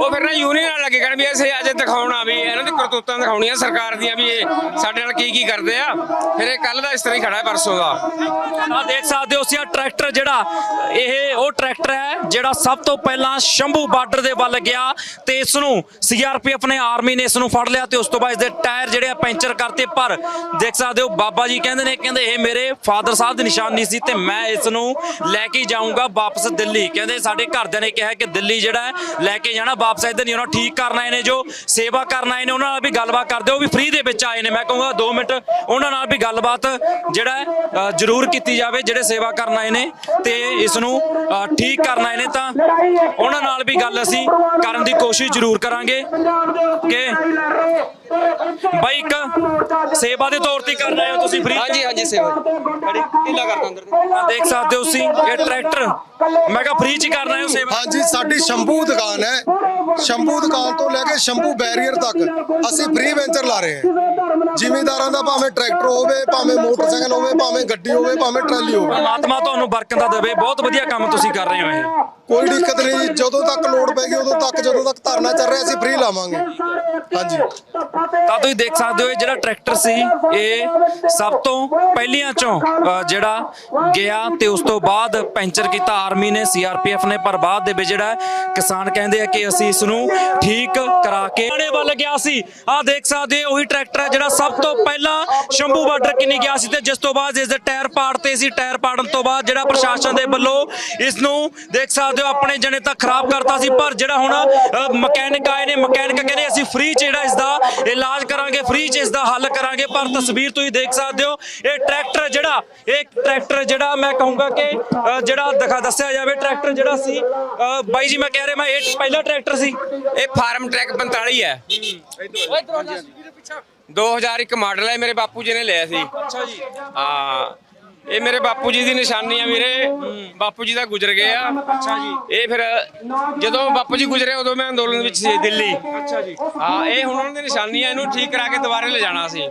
Speaker 2: ਉਹ ਫਿਰ ਨਾ ਯੂਨੀਅਨ ਨਾਲ ਲੱਗੇ ਕਹਿਣ ਵੀ ਅਸੀਂ ਅੱਜ ਦਿਖਾਉਣਾ ਵੀ ਇਹਨਾਂ ਦੀ ਕਰਤੂਤਾਂ ਦਿਖਾਉਣੀਆਂ ਸਰਕਾਰ ਦੀਆਂ ਵੀ ਇਹ ਸਾਡੇ ਨਾਲ ਕੀ ਕੀ ਕਰਦੇ ਆ। ਫਿਰ ਇਹ ਕੱਲ ਦਾ ਇਸ ਤਰ੍ਹਾਂ ਹੀ ਖੜਾ ਹੈ, ਪਰਸੋਂ ਦਾ।
Speaker 1: ਆ ਦੇਖ ਸਕਦੇ ਹੋ ਸੀ ਟਰੈਕਟਰ ਜਿਹੜਾ, ਇਹ ਉਹ ਟਰੈਕਟਰ ਹੈ ਜਿਹੜਾ ਸਭ ਤੋਂ ਪਹਿਲਾਂ ਸ਼ੰਭੂ ਬਾਰਡਰ ਦੇ ਵੱਲ ਗਿਆ ਤੇ ਇਸ ਨੂੰ ਸੀਆਰਪੀਐਫ ਨੇ, ਆਰਮੀ ਨੇ ਇਸ ਨੂੰ ਫੜ ਲਿਆ ਤੇ ਉਸ ਤੋਂ ਬਾਅਦ ਇਸ ਦੇ ਟਾਇਰ ਜਿਹੜੇ ਆ ਪੈਂਚਰ ਕਰਤੇ। ਪਰ ਦੇਖ ਸਕਦੇ ਹੋ, ਬਾਬਾ ਜੀ ਕਹਿੰਦੇ ਨੇ, ਕਹਿੰਦੇ ਇਹ ਮੇਰੇ ਫਾਦਰ ਸਾਹਿਬ ਦੀ ਨਿਸ਼ਾਨੀ ਸੀ ਤੇ ਮੈਂ ਇਸ ਨੂੰ ਲੈ ਕੇ ਜਾਊਂਗਾ ਵਾਪਸ ਦਿੱਲੀ ਦਿੱਲੀ। ਕਹਿੰਦੇ ਸਾਡੇ ਘਰਦਿਆਂ ਨੇ ਕਿਹਾ ਕਿ ਦਿੱਲੀ ਜਿਹੜਾ ਲੈ ਕੇ ਜਾਣਾ ਵਾਪਸ, ਇੱਧਰ ਨਹੀਂ ਉਹਨਾਂ ਠੀਕ ਕਰਨਾ ਨੇ ਜੋ, ਸੇਵਾ ਕਰਨ ਆਏ ਨੇ, ਉਹਨਾਂ ਨਾਲ ਵੀ ਗੱਲਬਾਤ ਕਰਦੇ ਉਹ ਵੀ ਫ੍ਰੀ ਦੇ ਵਿੱਚ ਆਏ ਨੇ। ਮੈਂ ਕਹੂੰਗਾ 2 ਮਿੰਟ, ਉਹਨਾਂ ਨਾਲ ਵੀ ਗੱਲਬਾਤ ਜਿਹੜਾ ਜ਼ਰੂਰ ਕੀਤੀ ਜਾਵੇ, ਜਿਹੜੇ ਸੇਵਾ ਕਰਨ ਆਏ ਨੇ ਤੇ ਇਸ ਨੂੰ ਠੀਕ ਕਰਨ ਆਏ ਨੇ ਤਾਂ ਉਹਨਾਂ ਨਾਲ ਵੀ ਗੱਲ ਅਸੀਂ ਕਰਨ ਦੀ ਕੋਸ਼ਿਸ਼ ਜ਼ਰੂਰ ਕਰਾਂਗੇ। ਕਿ ਬਾਈ ਇੱਕ ਸੇਵਾ ਦੇ ਤੌਰ ਤੇ ਕਰ ਰਹੇ ਹੋ ਤੁਸੀਂ ਫ੍ਰੀ
Speaker 4: ਹਾਂਜੀ ਹਾਂਜੀ ਸੇਵਾ ਖੜੀ ਢਿੱਲਾ ਕਰਦਾ ਅੰਦਰ
Speaker 1: ਦੇਖ ਸਕਦੇ ਹੋ ਤੁਸੀਂ ਇਹ ਟਰੈਕਟਰ। ਮੈਂ ਕਿਹਾ ਫ੍ਰੀ ਚ ਹੀ ਕਰ ਰਹੇ ਹੋ ਸੇਵਾ।
Speaker 5: ਹਾਂਜੀ ਸਾਡੀ ਸ਼ੰਭੂ ਦੁਕਾਨ ਹੈ। ਸ਼ੰਭੂ ਦੁਕਾਨ ਤੋਂ ਲੈ ਕੇ ਸ਼ੰਭੂ ਬੈਰੀਅਰ ਤੱਕ ਅਸੀਂ ਫ੍ਰੀ ਵੈਂਚਰ ਲਾ ਰਹੇ ਹਾਂ। ਜ਼ਿਮੀਦਾਰਾਂ ਦਾ ਭਾਵੇਂ ਟਰੈਕਟਰ ਹੋਵੇ ਭਾਵੇਂ ਮੋਟਰਸਾਈਕਲ ਹੋਵੇ ਭਾਵੇਂ ਗੱਡੀ ਹੋਵੇ ਭਾਵੇਂ ਟਰਾਲੀ ਹੋਵੇ।
Speaker 1: ਪਰਮਾਤਮਾ ਤੁਹਾਨੂੰ ਬਰਕਤਾਂ ਦੇਵੇ। ਬਹੁਤ ਵਧੀਆ ਕੰਮ ਤੁਸੀਂ ਕਰ ਰਹੇ ਹੋ ਇਹ।
Speaker 5: ਕੋਈ ਦਿੱਕਤ ਨਹੀਂ ਜਦੋਂ ਤੱਕ ਲੋਡ ਪੈਗੀ ਉਦੋਂ ਤੱਕ ਜਦੋਂ ਤੱਕ ਧਰਨਾ ਚੱਲ ਰਿਹਾ ਅਸੀਂ ਫ੍ਰੀ ਲਾਵਾਂਗੇ। ਹਾਂਜੀ।
Speaker 1: ਤਾਂ ਤੁਸੀਂ ਦੇਖ ਸਕਦੇ ਹੋ ਇਹ ਜਿਹੜਾ ਟਰੈਕਟਰ ਸੀ ਇਹ ਸਭ ਤੋਂ ਪਹਿਲੀਆਂ ਚੋਂ ਅ, ਜਿਹੜਾ ਗਿਆ ਤੇ ਉਸ ਤੋਂ ਬਾਅਦ ਪੈਂਚਰ ਕੀਤਾ ਆਰਮੀ ਨੇ ਸੀਆਰਪੀਐਫ ਨੇ ਪਰ ਬਾਅਦ ਦੇ ਵਿੱਚ ਜਿਹੜਾ ਹੈ, ਕਿਸਾਨ ਕਹਿੰਦੇ ਆ ਕਿ ਅਸੀਂ ਇਸ ਨੂੰ ਠੀਕ ਕਰਾ ਕੇ ਆਣੇ ਵੱਲ ਗਿਆ ਸੀ। ਆਹ ਦੇਖ ਸਕਦੇ ਹੋ ਉਹੀ ਟਰੈਕਟਰ ਹੈ ਜਿਹੜਾ ਸਭ ਤੋਂ ਪਹਿਲਾਂ ਸ਼ੰਭੂ ਬਾਰਡਰ ਕਿੰਨੀ ਗਿਆ ਸੀ ਤੇ ਜਿਸ ਤੋਂ ਬਾਅਦ ਇਸ ਦੇ ਟਾਇਰ ਪਾੜਤੇ ਸੀ ਟਾਇਰ ਪਾੜਨ ਤੋਂ ਬਾਅਦ ਜਿਹੜਾ ਪ੍ਰਸ਼ਾਸਨ ਦੇ ਵੱਲੋਂ ਇਸ ਨੂੰ ਦੇਖ ਸਕਦੇ ਹੋ ਆਪਣੇ ਜਣੇ ਤਾਂ ਖਰਾਬ ਕਰਤਾ ਸੀ ਪਰ ਜਿਹੜਾ ਹੁਣ ਮਕੈਨਿਕ ਆਏ ਨੇ ਮਕੈਨਿਕ ਕਹਿੰਦੇ ਅਸੀਂ ਫ੍ਰੀ ਚ ਜਿਹੜਾ ਇਸ ਦਾ ਇਲਾਜ ਕਰਾਂਗੇ ਫ੍ਰੀ ਚ ਇਸ ਦਾ ਹੱਲ ਕਰਾਂਗੇ ਪਰ ਤਸਵੀਰ ਤੁਸੀਂ ਦੇਖ ਸਕਦੇ ਹੋ ਇਹ ਟਰੈਕਟਰ ਜਿਹੜਾ ਇਹ ਟਰੈਕਟਰ ਜਿਹੜਾ ਮੈਂ ਕਹੂੰਗਾ ਕਿ ਜਿਹੜਾ ਦਿਖਾ ਦੱਸਿਆ ਜਾਵੇ ਟਰੈਕਟਰ ਜਿਹੜਾ ਸੀ ਬਾਈ ਜੀ ਮੈਂ ਕਹਿ ਰਿਹਾ ਮੈਂ ਇਹ ਪਹਿਲਾ ਟਰੈਕਟਰ ਸੀ?
Speaker 2: ਇਹ ਫਾਰਮ ਟਰੈਕ 45 ਹੈ। 2001 ਮਾਡਲ ਹੈ ਮੇਰੇ ਬਾਪੂ ਜੀ ਨੇ ਲਿਆ ਸੀ।
Speaker 1: ਅੱਛਾ ਜੀ
Speaker 2: ਹਾਂ ਇਹ ਮੇਰੇ ਬਾਪੂ ਜੀ ਦੀ ਨਿਸ਼ਾਨੀ ਆ ਵੀਰੇ। ਬਾਪੂ ਜੀ ਦਾ ਗੁਜ਼ਰ ਗਏ ਆ।
Speaker 1: ਅੱਛਾ ਜੀ।
Speaker 2: ਇਹ ਫਿਰ ਜਦੋਂ ਬਾਪੂ ਜੀ ਗੁਜ਼ਰੇ ਉਦੋਂ ਮੈਂ ਅੰਦੋਲਨ ਵਿੱਚ ਸੀ ਦਿੱਲੀ।
Speaker 1: ਅੱਛਾ ਜੀ।
Speaker 2: ਹਾਂ ਇਹ ਹੁਣ ਉਹਨਾਂ ਦੀ ਨਿਸ਼ਾਨੀ ਆ ਇਹਨੂੰ ਠੀਕ ਕਰਾ ਕੇ ਦੁਬਾਰੇ ਲੈ ਜਾਣਾ ਸੀ।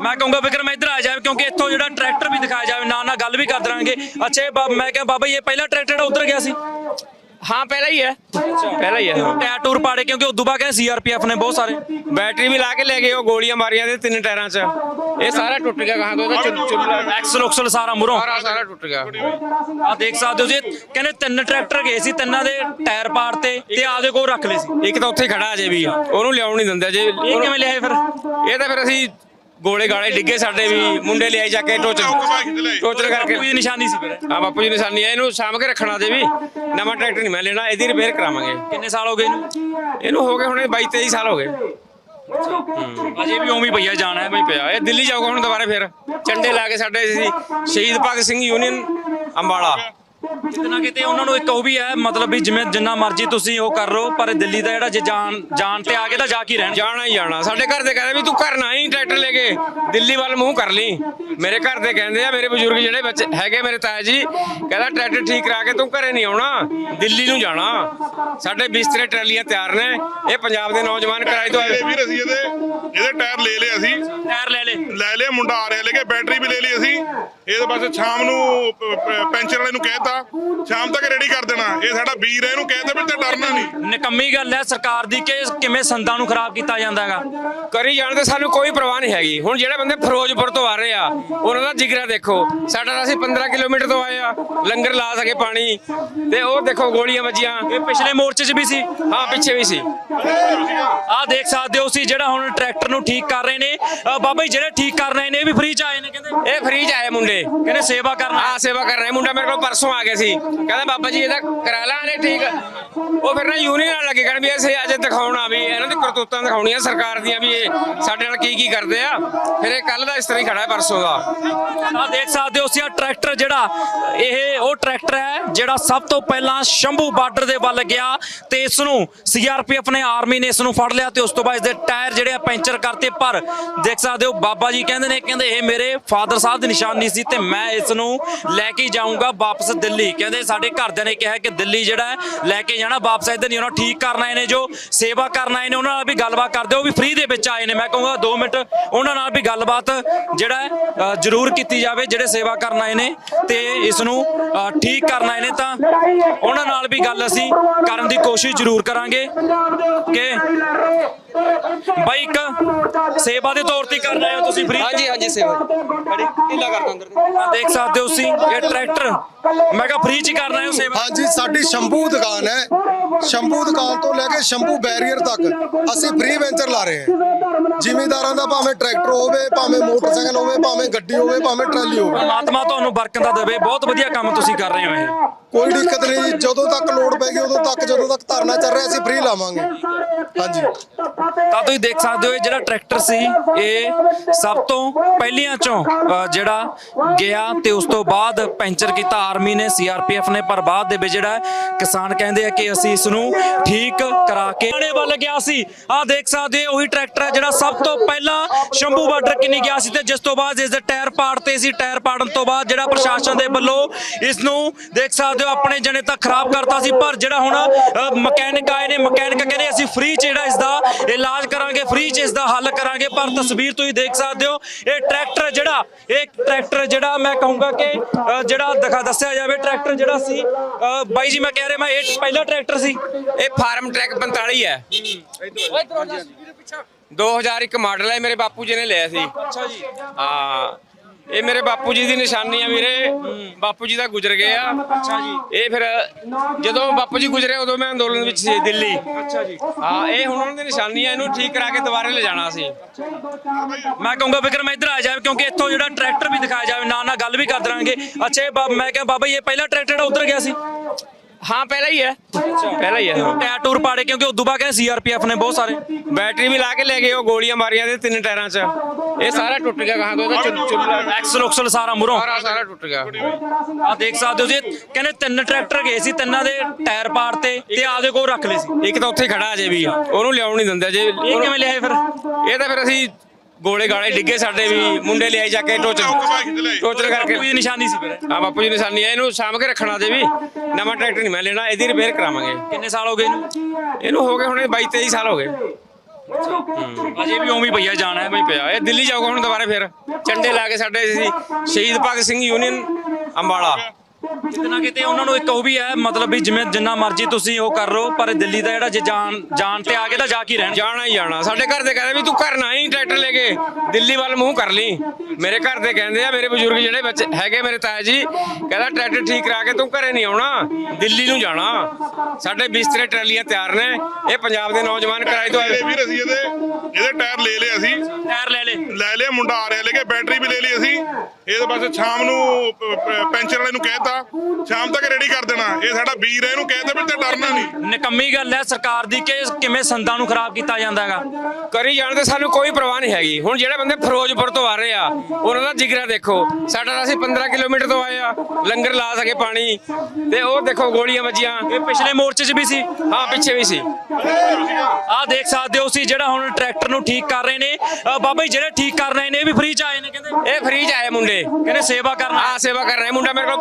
Speaker 1: ਮੈਂ ਕਹੂੰਗਾ ਵਿਕਰਮ ਇੱਧਰ ਆ ਜਾਵੇ ਕਿਉਂਕਿ ਇੱਥੋਂ ਜਿਹੜਾ ਟਰੈਕਟਰ ਵੀ ਦਿਖਾਇਆ ਜਾਵੇ ਨਾਲ ਨਾਲ ਗੱਲ ਵੀ ਕਰ ਦਰਾਂਗੇ। ਅੱਛਾ ਇਹ ਬਾ- ਮੈਂ ਕਿਹਾ ਬਾਬਾ ਜੀ ਇਹ ਪਹਿਲਾ ਟਰੈਕਟਰ ਜਿਹੜਾ ਉਧਰ ਗਿਆ ਸੀ?
Speaker 2: ਹਾਂ ਪਹਿਲਾਂ ਹੀ ਹੈ। ਪਹਿਲਾਂ ਹੀ ਹੈ।
Speaker 1: ਟਾਇਰ ਟੂਰ ਪਾੜੇ ਕਿਉਂਕਿ ਉਦੋਂ ਬਾਅਦ ਕਹਿੰਦੇ ਸੀਆਰਪੀਐਫ ਨੇ ਬਹੁਤ ਸਾਰੇ
Speaker 2: ਬੈਟਰੀ ਵੀ ਲਾ ਕੇ ਲੈ ਗਏ ਉਹ ਗੋਲੀਆਂ ਮਾਰੀਆਂ ਦੇ ਤਿੰਨ ਟਾਇਰਾਂ 'ਚ। ਇਹ ਸਾਰਾ ਟੁੱਟ ਗਿਆ ਕਹਾਂ ਤੋਂ ਇਹਦਾ ਚੁੱਲ ਚੁੱਲਾ
Speaker 1: ਐਕਸਲ ਉਕਸਲ ਸਾਰਾ ਮੁਰੋਂ
Speaker 2: ਸਾਰਾ ਸਾਰਾ ਟੁੱਟ ਗਿਆ।
Speaker 1: ਆ ਦੇਖ ਸਕਦੇ ਹੋ ਜੀ ਕਹਿੰਦੇ ਤਿੰਨ ਟਰੈਕਟਰ ਗਏ ਸੀ ਤਿੰਨਾਂ ਦੇ ਟਾਇਰ ਪਾੜਤੇ ਤੇ ਆਪਦੇ ਕੋਲ ਰੱਖ ਲਏ ਸੀ।
Speaker 2: ਇੱਕ ਤਾਂ ਉੱਥੇ ਖੜਾ ਅਜੇ ਵੀ ਉਹਨੂੰ ਲਿਆਉਣ ਨਹੀਂ ਦਿੰਦੇ ਜੇ
Speaker 1: ਇਹ ਕਿਵੇਂ ਲਿਆਏ ਫਿਰ?
Speaker 2: ਇਹ ਤਾਂ ਫਿਰ ਅਸੀਂ ਗੋਲੇ ਗਾਲੇ ਡਿੱਗੇ ਸਾਡੇ ਵੀ ਮੁੰਡੇ ਲਿਆਈ ਜਾ ਕੇ ਟੋਚਰ। ਟੋਚਰ ਕਰਕੇ।
Speaker 1: ਨਿਸ਼ਾਨੀ ਸੀ ਫਿਰ।
Speaker 2: ਆ ਬਾਪੂ ਜੀ ਨਿਸ਼ਾਨੀ ਹੈ ਇਹਨੂੰ ਸਾਂਭ ਕੇ ਰੱਖਣਾ ਦੇ ਵੀ ਨਵਾਂ ਟਰੈਕਟਰ ਨਹੀਂ ਮੈਂ ਲੈਣਾ ਇਹਦੀ ਰਿਪੇਅਰ ਕਰਾਵਾਂਗੇ।
Speaker 1: ਕਿੰਨੇ ਸਾਲ ਹੋ ਗਏ ਇਹਨੂੰ?
Speaker 2: ਇਹਨੂੰ ਹੋ ਗਏ ਹੁਣ 22 23 ਸਾਲ ਹੋ ਗਏ।
Speaker 1: ਅਜੇ ਵੀ ਉਵੇਂ ਹੀ ਪਈਆ ਜਾਣਾ ਹੈ
Speaker 2: ਹੀ ਪਿਆ। ਇਹ ਦਿੱਲੀ ਜਾਊਗਾ ਹੁਣ ਦੁਬਾਰਾ ਫਿਰ। ਝੰਡੇ ਲਾ ਕੇ ਸਾਡੇ ਸੀ ਸ਼ਹੀਦ ਭਗਤ ਸਿੰਘ ਯੂਨੀਅਨ ਅੰਬਾਲਾ।
Speaker 1: ਕਿਤੇ ਨਾ ਕਿਤੇ ਉਹਨਾਂ ਨੂੰ ਇੱਕ ਉਹ ਵੀ ਹੈ ਮਤਲਬ ਵੀ ਜਿਵੇਂ ਜਿੰਨਾ ਮਰਜ਼ੀ ਤੁਸੀਂ ਉਹ ਕਰ ਰਹੋ ਪਰ ਦਿੱਲੀ ਦਾ ਜਿਹੜਾ ਜੇ ਜਾਣ ਜਾਣ ਤੇ ਆ ਕੇ ਤਾਂ ਜਾ ਕੇ ਰਹਿਣ।
Speaker 2: ਜਾਣਾ ਹੀ ਜਾਣਾ। ਸਾਡੇ ਘਰ ਦੇ ਕਹਿੰਦੇ ਵੀ ਤੂੰ ਘਰ ਨਾ ਹੀ ਟਰੈਕਟਰ ਲੈ ਕੇ ਦਿੱਲੀ ਵੱਲ ਮੂੰਹ ਕਰ ਲਈ। ਮੇਰੇ ਘਰ ਦੇ ਕਹਿੰਦੇ ਆ ਮੇਰੇ ਬਜ਼ੁਰਗ ਜਿਹੜੇ ਬੱਚੇ ਹੈਗੇ ਮੇਰੇ ਤਾਇਆ ਜੀ ਕਹਿੰਦਾ ਟਰੈਕਟਰ ਠੀਕ ਕਰਾ ਕੇ ਤੂੰ ਘਰੇ ਨਹੀਂ ਆਉਣਾ ਦਿੱਲੀ ਨੂੰ ਜਾਣਾ। ਸਾਡੇ ਬਿਸਤਰੇ ਟਰਾਲੀਆਂ ਤਿਆਰ ਨੇ ਇਹ ਪੰਜਾਬ ਦੇ ਨੌਜਵਾਨ ਕਿਰਾਏ ਤੋਂ ਆਏ।
Speaker 3: ਵੀਰ ਅਸੀਂ ਇਹਦੇ ਇਹਦੇ ਟਾਇਰ ਲੈ ਲਏ ਅਸੀਂ।
Speaker 1: ਟਾਇਰ ਲੈ ਲੈ
Speaker 3: ਲੈ ਲਿਆ ਮੁੰਡਾ ਆ ਰਿਹਾ ਲੈ ਕੇ ਬੈਟਰੀ ਵੀ ਲੈ ਲਈ ਅਸੀਂ। ਇਹਦੇ ਬਸ ਸ਼ਾਮ ਨੂੰ ਪੈਂਚਰ ਵਾਲੇ ਨੂੰ ਕਹਿਤਾ ਸ਼ਾਮ ਤੱਕ ਰੈਡੀ ਕਰ ਦੇਣਾ। ਇਹ ਸਾਡਾ ਵੀਰ ਹੈ ਇਹਨੂੰ ਕਹਿੰਦੇ ਵੀ ਤੇ ਡਰਨਾ ਨਹੀਂ।
Speaker 1: ਨਿਕੰਮੀ ਗੱਲ ਹੈ ਸਰਕਾਰ ਦੀ ਕਿ ਕਿਵੇਂ ਸੰਦਾਂ ਨੂੰ ਖਰਾਬ ਕੀਤਾ ਜਾਂਦਾ ਹੈਗਾ
Speaker 2: ਕਰੀ ਜਾਣ ਤੇ ਸਾਨੂੰ ਕੋਈ ਪਰਵਾਹ ਨਹੀਂ ਹੈਗੀ। ਹੁਣ ਜਿਹੜੇ ਬੰਦੇ ਫਿਰੋਜ਼ਪੁਰ ਤੋਂ ਆ ਰਹੇ ਆ ਉਹਨਾਂ ਦਾ ਜਿਗਰਾ ਦੇਖੋ। ਸਾਡਾ ਤਾਂ ਅਸੀਂ 15 ਕਿਲੋਮੀਟਰ ਤੋਂ ਆਏ ਆ ਲੰਗਰ ਲਾ ਸਕੇ ਪਾਣੀ। ਤੇ ਉਹ ਦੇਖੋ ਗੋਲੀਆਂ ਵੱਜੀਆਂ।
Speaker 1: ਇਹ ਪਿਛਲੇ ਮੋਰਚੇ 'ਚ ਵੀ ਸੀ?
Speaker 2: ਹਾਂ ਪਿੱਛੇ ਵੀ ਸੀ।
Speaker 1: ਆਹ ਦੇਖ ਸਕਦੇ ਹੋ ਸੀ ਜਿਹੜਾ ਹੁਣ ਟਰੈਕਟਰ ਨੂੰ ਠੀਕ ਕਰ ਰਹੇ ਨੇ। ਬਾਬਾ ਜੀ ਜਿਹੜੇ ਠੀਕ ਕਰ ਰਹੇ ਨੇ ਇਹ ਵੀ ਫ੍ਰੀ 'ਚ ਆਏ ਨੇ ਕਹਿੰਦੇ।
Speaker 2: ਇਹ ਫ੍ਰੀ ਚ ਆਏ ਮੁੰਡੇ।
Speaker 1: ਕਹਿੰਦੇ ਸੇਵਾ ਕਰਨਾ
Speaker 2: ਆ, ਸੇਵਾ ਕਰ ਰਹੇ। ਮੁੰਡਾ ਮੇਰੇ ਕੋਲ ਪਰਸੋਂ ਆ ਗਿਆ ਸੀ। ਕਹਿੰਦਾ, ਬਾਬਾ ਜੀ ਇਹਦਾ ਕਰਾ ਲਾਂਗੇ ਠੀਕ ਉਹ ਫਿਰ ਨਾ ਯੂਨੀਅਨ ਨਾਲ ਲੱਗੇ ਕਹਿਣ ਵੀ ਅਸੀਂ ਅੱਜ ਦਿਖਾਉਣਾ ਵੀ, ਇਹਨਾਂ ਦੀ ਕਰਤੂਤਾਂ ਦਿਖਾਉਣੀਆਂ ਸਰਕਾਰ ਦੀਆਂ ਵੀ ਇਹ ਸਾਡੇ ਨਾਲ ਕੀ ਕੀ ਕਰਦੇ ਆ। ਫਿਰ ਇਹ ਕੱਲ ਦਾ ਇਸ ਤਰ੍ਹਾਂ ਹੀ ਖੜਾ ਹੈ, ਪਰਸੋਂ ਦਾ।
Speaker 1: ਆਹ ਦੇਖ ਸਕਦੇ ਹੋ ਸੀ ਟਰੈਕਟਰ ਜਿਹੜਾ, ਇਹ ਉਹ ਟਰੈਕਟਰ ਹੈ, ਜਿਹੜਾ ਸਭ ਤੋਂ ਪਹਿਲਾਂ ਸ਼ੰਭੂ ਬਾਰਡਰ ਦੇ ਵੱਲ ਗਿਆ ਤੇ ਇਸ ਨੂੰ ਸੀਆਰਪੀਐਫ ਨੇ, ਆਰਮੀ ਨੇ ਇਸ ਨੂੰ ਫੜ ਲਿਆ ਤੇ ਉਸ ਤੋਂ ਬਾਅਦ ਇਸ ਦੇ ਟਾਇਰ ਜਿਹੜੇ ਆ ਪੈਂਚਰ ਕਰਤੇ। ਪਰ ਦੇਖ ਸਕਦੇ ਹੋ, ਬਾਬਾ ਜੀ ਕਹਿੰਦੇ ਨੇ, ਕਹਿੰਦੇ ਇਹ ਮੇਰੇ ਫਾਦਰ ਸਾਹਿਬ ਦੀ ਨਿਸ਼ਾਨੀ ਸੀ ਤੇ ਮੈਂ ਇਸ ਨੂੰ ਲੈ ਕੇ ਜਾਊਂਗਾ ਵਾਪਸ ਦਿੱਲੀ। ਕਹਿੰਦੇ ਸਾਡੇ ਘਰਦਿਆਂ ਨੇ ਕਿਹਾ ਕਿ ਦਿੱਲੀ ਜਿਹੜਾ ਲੈ ਕੇ ਜਾਣਾ ਵਾਪਸ ਇੱਧਰ ਨਹੀਂ ਉਹਨਾਂ ਠੀਕ ਕਰਨ ਆਏ ਨੇ ਜੋ ਸੇਵਾ ਕਰਨ ਆਏ ਨੇ ਉਹਨਾਂ ਨਾਲ ਵੀ ਗੱਲਬਾਤ ਕਰਦੇ ਹੋ ਵੀ ਫ੍ਰੀ ਦੇ ਵਿੱਚ ਆਏ ਨੇ। ਮੈਂ ਕਹੂੰਗਾ 2 ਮਿੰਟ ਉਹਨਾਂ ਨਾਲ ਵੀ ਗੱਲਬਾਤ ਜਿਹੜਾ ਜ਼ਰੂਰ ਕੀਤੀ ਜਾਵੇ ਜਿਹੜੇ ਸੇਵਾ ਕਰਨ ਆਏ ਨੇ ਤੇ ਇਸ ਨੂੰ ਠੀਕ ਕਰਨ ਆਏ ਨੇ ਤਾਂ ਉਹਨਾਂ ਨਾਲ ਵੀ ਗੱਲ ਅਸੀਂ ਕਰਨ ਦੀ ਕੋਸ਼ਿਸ਼ ਜ਼ਰੂਰ ਕਰਾਂਗੇ ਕਿ ਬਾਈ ਇੱਕ ਸੇਵਾ ਦੇ ਤੌਰ ਤੇ ਕਰ ਰਹੇ ਹੋ ਤੁਸੀਂ ਫ੍ਰੀ
Speaker 4: ਹਾਂਜੀ ਹਾਂਜੀ ਸੇਵਾ। ਬੜੀ ਢਿੱਲਾ ਕਰਦਾ ਅੰਦਰ ਤੇ
Speaker 1: ਦੇਖ ਸਕਦੇ ਹੋ ਤੁਸੀਂ ਇਹ ਟਰੈਕਟਰ ਮੈਂ ਕਿਹਾ ਫ੍ਰੀ ਚ ਹੀ ਕਰ ਰਹੇ ਹੋ ਸੇਵਾ।
Speaker 5: ਹਾਂਜੀ ਸਾਡੀ ਸ਼ੰਭੂ ਦੁਕਾਨ ਹੈ। ਸ਼ੰਭੂ ਦੁਕਾਨ ਤੋਂ ਲੈ ਕੇ ਸ਼ੰਭੂ ਬੈਰੀਅਰ ਤੱਕ ਅਸੀਂ ਫ੍ਰੀ ਵੈਂਚਰ ਲਾ ਰਹੇ ਹਾਂ। ਜ਼ਿਮੀਦਾਰਾਂ ਦਾ ਭਾਵੇਂ ਟਰੈਕਟਰ ਹੋਵੇ ਭਾਵੇਂ ਮੋਟਰਸਾਈਕਲ ਹੋਵੇ ਭਾਵੇਂ ਗੱਡੀ ਹੋਵੇ ਭਾਵੇਂ ਟਰਾਲੀ ਹੋਵੇ।
Speaker 1: ਪਰਮਾਤਮਾ ਤੁਹਾਨੂੰ ਬਰਕਤਾਂ ਦੇਵੇ। ਬਹੁਤ ਵਧੀਆ ਕੰਮ ਤੁਸੀਂ ਕਰ ਰਹੇ ਹੋ ਇਹ।
Speaker 5: ਕੋਈ ਦਿੱਕਤ ਨਹੀਂ। ਜੀ, ਜਦੋਂ ਤੱਕ ਲੋੜ ਪੈਗੀ ਉਦੋਂ ਤੱਕ ਜਦੋਂ ਤੱਕ ਧਰਨਾ ਚੱਲ ਰਿਹਾ ਅਸੀਂ ਫ੍ਰੀ ਲਾਵਾਂਗੇ। ਹਾਂਜੀ।
Speaker 1: ਤਾਂ ਤੁਸੀਂ ਦੇਖ ਸਕਦੇ ਹੋ ਇਹ ਜਿਹੜਾ ਟਰੈਕਟਰ ਸੀ ਇਹ ਸਭ ਤੋਂ ਪਹਿਲੀਆਂ ਚੋਂ ਅ, ਜਿਹੜਾ ਗਿਆ ਤੇ ਉਸ ਤੋਂ ਬਾਅਦ ਪੈਂਚਰ ਕੀਤਾ, ਆਰਮੀ ਨੇ ਸੀਆਰਪੀਐਫ ਨੇ, ਪਰ ਬਾਅਦ ਦੇ ਵਿੱਚ ਜਿਹੜਾ ਕਿਸਾਨ ਕਹਿੰਦੇ ਆ ਕਿ ਅਸੀਂ ਇਸ ਨੂੰ ਠੀਕ ਕਰਾ ਕੇ ਆਣੇ ਵੱਲ ਗਿਆ ਸੀ। ਆਹ ਦੇਖ ਸਕਦੇ ਹੋ, ਉਹੀ ਟਰੈਕਟਰ ਹੈ ਜਿਹੜਾ ਸਭ ਤੋਂ ਪਹਿਲਾਂ ਸ਼ੰਭੂ ਬਾਰਡਰ ਕਿੰਨੀ ਗਿਆ ਸੀ ਤੇ ਜਿਸ ਤੋਂ ਬਾਅਦ ਇਸ ਦੇ ਟਾਇਰ ਪਾੜਤੇ ਸੀ। ਟਾਇਰ ਪਾੜਨ ਤੋਂ ਬਾਅਦ ਜਿਹੜਾ ਪ੍ਰਸ਼ਾਸਨ ਦੇ ਵੱਲੋਂ ਇਸ ਨੂੰ ਦੇਖ ਸਕਦੇ ਹੋ, ਆਪਣੇ ਜਣੇ ਤਾਂ ਖਰਾਬ ਕਰਤਾ ਸੀ, ਪਰ ਜਿਹੜਾ ਹੁਣ ਮਕੈਨਿਕ ਆਏ ਨੇ, ਮਕੈਨਿਕ ਕਹਿੰਦੇ ਅਸੀਂ ਫ੍ਰੀ ਚ ਜਿਹੜਾ ਇਸ ਦਾ ਇਲਾਜ ਕਰਾਂਗੇ ਫ੍ਰੀ ਚ ਇਸ ਦਾ ਹੱਲ ਕਰਾਂਗੇ। ਪਰ ਤਸਵੀਰ ਤੁਸੀਂ ਦੇਖ ਸਕਦੇ ਹੋ, ਇਹ ਟਰੈਕਟਰ ਜਿਹੜਾ, ਇਹ ਟਰੈਕਟਰ ਜਿਹੜਾ ਮੈਂ ਕਹੂੰਗਾ ਕਿ ਜਿਹੜਾ ਦਿਖਾ ਦੱਸਿਆ ਜਾਵੇ ਟਰੈਕਟਰ ਜਿਹੜਾ ਸੀ ਬਾਈ ਜੀ ਮੈਂ ਕਹਿ ਰਿਹਾ ਮੈਂ ਇਹ ਪਹਿਲਾ ਟਰੈਕਟਰ ਸੀ।
Speaker 2: ਇਹ ਫਾਰਮ ਟਰੈਕ 45 ਹੈ। 2001 ਮਾਡਲ ਹੈ ਮੇਰੇ ਬਾਪੂ ਜੀ ਨੇ ਲਿਆ ਸੀ।
Speaker 1: ਅੱਛਾ ਜੀ।
Speaker 2: ਹਾਂ। ਇਹ ਮੇਰੇ ਬਾਪੂ ਜੀ ਦੀ ਨਿਸ਼ਾਨੀ ਆ ਵੀਰੇ। ਬਾਪੂ ਜੀ ਤਾਂ ਗੁਜ਼ਰ ਗਏ ਆ।
Speaker 1: ਅੱਛਾ ਜੀ।
Speaker 2: ਇਹ ਫਿਰ ਜਦੋਂ ਬਾਪੂ ਜੀ ਗੁਜ਼ਰੇ ਉਦੋਂ ਮੈਂ ਅੰਦੋਲਨ ਵਿੱਚ ਸੀ ਦਿੱਲੀ।
Speaker 1: ਅੱਛਾ ਜੀ।
Speaker 2: ਹਾਂ ਇਹ ਹੁਣ ਉਹਨਾਂ ਦੀ ਨਿਸ਼ਾਨੀ ਆ ਇਹਨੂੰ ਠੀਕ ਕਰਾ ਕੇ ਦੁਬਾਰੇ ਲੈ ਜਾਣਾ ਸੀ।
Speaker 1: ਮੈਂ ਕਹੂੰਗਾ ਵਿਕਰਮ ਇੱਧਰ ਆ ਜਾਵੇ ਕਿਉਂਕਿ ਇੱਥੋਂ ਜਿਹੜਾ ਟਰੈਕਟਰ ਵੀ ਦਿਖਾਇਆ ਜਾਵੇ ਨਾਲ ਨਾਲ ਗੱਲ ਵੀ ਕਰ ਦਰਾਂਗੇ। ਅੱਛਾ ਮੈਂ ਕਿਹਾ ਬਾਬਾ ਜੀ ਇਹ ਪਹਿਲਾ ਟਰੈਕਟਰ ਜਿਹੜਾ ਉਧਰ ਗਿਆ ਸੀ?
Speaker 2: ਹਾਂ ਪਹਿਲਾਂ ਹੀ ਹੈ। ਪਹਿਲਾਂ ਹੀ ਹੈ।
Speaker 1: ਟਾਇਰ ਟੂਰ ਪਾੜੇ ਕਿਉਂਕਿ ਉਦੋਂ ਬਾਅਦ ਕਹਿੰਦੇ ਸੀਆਰਪੀਐਫ ਨੇ ਬਹੁਤ ਸਾਰੇ
Speaker 2: ਬੈਟਰੀ ਵੀ ਲਾ ਕੇ ਲੈ ਗਏ ਉਹ ਗੋਲੀਆਂ ਮਾਰੀਆਂ ਦੇ ਤਿੰਨ ਟਾਇਰਾਂ 'ਚ। ਇਹ ਸਾਰਾ ਟੁੱਟ ਗਿਆ ਕਹਾਂ ਤੋਂ ਇਹਦਾ ਚੁੱਲ ਚੁੱਲਾ
Speaker 1: ਐਕਸਲ ਉਕਸਲ ਸਾਰਾ ਮੁਰੋਂ
Speaker 2: ਸਾਰਾ ਸਾਰਾ ਟੁੱਟ ਗਿਆ।
Speaker 1: ਆ ਦੇਖ ਸਕਦੇ ਹੋ ਜੀ ਕਹਿੰਦੇ ਤਿੰਨ ਟਰੈਕਟਰ ਗਏ ਸੀ ਤਿੰਨਾਂ ਦੇ ਟਾਇਰ ਪਾੜਤੇ ਤੇ ਆਪਦੇ ਕੋਲ ਰੱਖ ਲਏ ਸੀ।
Speaker 2: ਇੱਕ ਤਾਂ ਉੱਥੇ ਖੜਾ ਅਜੇ ਵੀ ਉਹਨੂੰ ਲਿਆਉਣ ਨਹੀਂ ਦਿੰਦੇ ਜੇ
Speaker 1: ਇਹ ਕਿਵੇਂ ਲਿਆਏ ਫਿਰ?
Speaker 2: ਇਹ ਤਾਂ ਫਿਰ ਅਸੀਂ ਗੋਲੇ ਗਾਲੇ ਡਿੱਗੇ ਸਾਡੇ ਵੀ ਮੁੰਡੇ ਲਿਆਈ ਜਾ ਕੇ ਟੋਚਰ ਟੋਚਰ ਕਰਕੇ।
Speaker 1: ਦੀ ਨਿਸ਼ਾਨੀ ਸੀ ਫਿਰ।
Speaker 2: ਆ ਬਾਪੂ ਜੀ ਨਿਸ਼ਾਨੀ ਹੈ ਇਹਨੂੰ ਸਾਂਭ ਕੇ ਰੱਖਣਾ ਦੇ ਵੀ। ਨਵਾਂ ਟਰੈਕਟਰ ਨਹੀਂ ਮੈਂ ਲੈਣਾ ਇਹਦੀ ਰਿਪੇਅਰ ਕਰਾਵਾਂਗੇ।
Speaker 1: ਕਿੰਨੇ ਸਾਲ ਹੋ ਗਏ ਇਹਨੂੰ?
Speaker 2: ਇਹਨੂੰ ਹੋ ਗਏ ਹੁਣ 22 23 ਸਾਲ ਹੋ ਗਏ।
Speaker 1: ਅਜੇ ਵੀ ਉਵੇਂ ਹੀ ਪਈਆ ਜਾਣਾ ਹੈ
Speaker 2: ਹੀ ਪਿਆ। ਇਹ ਦਿੱਲੀ ਜਾਊਗਾ ਹੁਣ ਦੁਬਾਰਾ ਫਿਰ। ਝੰਡੇ ਲਾ ਕੇ ਸਾਡੇ ਸੀ ਸ਼ਹੀਦ ਭਗਤ ਸਿੰਘ ਯੂਨੀਅਨ ਅੰਬਾਲਾ।
Speaker 1: ਕਿਤੇ ਨਾ ਕਿਤੇ ਉਹਨਾਂ ਨੂੰ ਇੱਕ ਉਹ ਵੀ ਹੈ ਮਤਲਬ ਵੀ ਜਿਵੇਂ ਜਿੰਨਾ ਮਰਜ਼ੀ ਤੁਸੀਂ ਉਹ ਕਰ ਲਓ ਪਰ ਦਿੱਲੀ ਦਾ ਜਿਹੜਾ ਜੇ ਜਾਣ ਜਾਣ ਤੇ ਆ ਗਏ ਤਾਂ ਜਾ ਕੇ ਰਹਿਣ?
Speaker 2: ਜਾਣਾ ਹੀ ਜਾਣਾ। ਸਾਡੇ ਘਰ ਦੇ ਕਹਿੰਦੇ ਵੀ ਤੂੰ ਘਰ ਨਾ ਹੀ ਟਰੈਕਟਰ ਲੈ ਕੇ ਦਿੱਲੀ ਵੱਲ ਮੂੰਹ ਕਰ ਲਈ। ਮੇਰੇ ਘਰ ਦੇ ਕਹਿੰਦੇ ਆ ਮੇਰੇ ਬਜ਼ੁਰਗ ਜਿਹੜੇ ਬੱਚੇ ਹੈਗੇ ਮੇਰੇ ਤਾਇਆ ਜੀ ਕਹਿੰਦਾ ਟਰੈਕਟਰ ਠੀਕ ਕਰਾ ਕੇ ਤੂੰ ਘਰੇ ਨਹੀਂ ਆਉਣਾ ਦਿੱਲੀ ਨੂੰ ਜਾਣਾ। ਸਾਡੇ ਬਿਸਤਰੇ ਟਰਾਲੀਆਂ ਤਿਆਰ ਨੇ ਇਹ ਪੰਜਾਬ ਦੇ ਨੌਜਵਾਨ ਕਿਰਾਏ ਤੋਂ ਆਏ
Speaker 3: ਵੀਰ ਅਸੀਂ ਇਹਦੇ ਇਹਦੇ ਟਾਇਰ ਲੈ ਲਏ ਅਸੀਂ।
Speaker 1: ਟਾਇਰ ਲੈ ਲੈ
Speaker 3: ਲੈ ਲਿਆ ਮੁੰਡਾ ਆ ਰਿਹਾ ਲੈ ਕੇ ਬੈਟਰੀ ਵੀ ਲੈ ਲਈ ਅਸੀਂ। ਇਹਦੇ ਬਸ ਸ਼ਾਮ ਨੂੰ ਪੈਂਚਰ ਵਾਲੇ ਨੂੰ ਕਹਿਤਾ ਸ਼ਾਮ ਤੱਕ ਰੈਡੀ ਕਰ ਦੇਣਾ। ਇਹ ਸਾਡਾ ਵੀਰ ਹੈ ਇਹਨੂੰ ਕਹਿੰਦੇ ਵੀ ਤੇ ਡਰਨਾ ਨਹੀਂ।
Speaker 1: ਨਿਕੰਮੀ ਗੱਲ ਹੈ ਸਰਕਾਰ ਦੀ ਕਿ ਕਿਵੇਂ ਸੰਦਾਂ ਨੂੰ ਖਰਾਬ ਕੀਤਾ ਜਾਂਦਾ ਹੈਗਾ
Speaker 2: ਕਰੀ ਜਾਣ ਤੇ ਸਾਨੂੰ ਕੋਈ ਪਰਵਾਹ ਨਹੀਂ ਹੈਗੀ। ਹੁਣ ਜਿਹੜੇ ਬੰਦੇ ਫਿਰੋਜ਼ਪੁਰ ਤੋਂ ਆ ਰਹੇ ਆ ਉਹਨਾਂ ਦਾ ਜਿਗਰਾ ਦੇਖੋ। ਸਾਡਾ ਤਾਂ ਅਸੀਂ 15 ਕਿਲੋਮੀਟਰ ਤੋਂ ਆਏ ਆ ਲੰਗਰ ਲਾ ਸਕੇ ਪਾਣੀ। ਤੇ ਉਹ ਦੇਖੋ ਗੋਲੀਆਂ ਵੱਜੀਆਂ।
Speaker 1: ਇਹ ਪਿਛਲੇ ਮੋਰਚੇ 'ਚ ਵੀ ਸੀ।
Speaker 2: ਹਾਂ ਪਿੱਛੇ ਵੀ ਸੀ।
Speaker 1: ਆਹ ਦੇਖ ਸਕਦੇ ਹੋ ਸੀ ਜਿਹੜਾ ਹੁਣ ਟਰੈਕਟਰ ਨੂੰ ਠੀਕ ਕਰ ਰਹੇ ਨੇ। ਅਹ ਬਾਬਾ ਜੀ ਜਿਹੜੇ ਠੀਕ ਕਰ ਰਹੇ ਨੇ ਇਹ ਵੀ ਫ੍ਰੀ 'ਚ ਆਏ ਨੇ ਕਹਿੰਦੇ।
Speaker 2: ਇਹ ਫ੍ਰੀ ਚ ਆਏ ਮੁੰਡੇ।
Speaker 1: ਕਹਿੰਦੇ ਸੇਵਾ ਕਰਨਾ
Speaker 2: ਆ ਸੇਵਾ ਕਰ ਰਹੇ। ਮੁੰਡਾ ਮੇਰੇ ਕੋਲ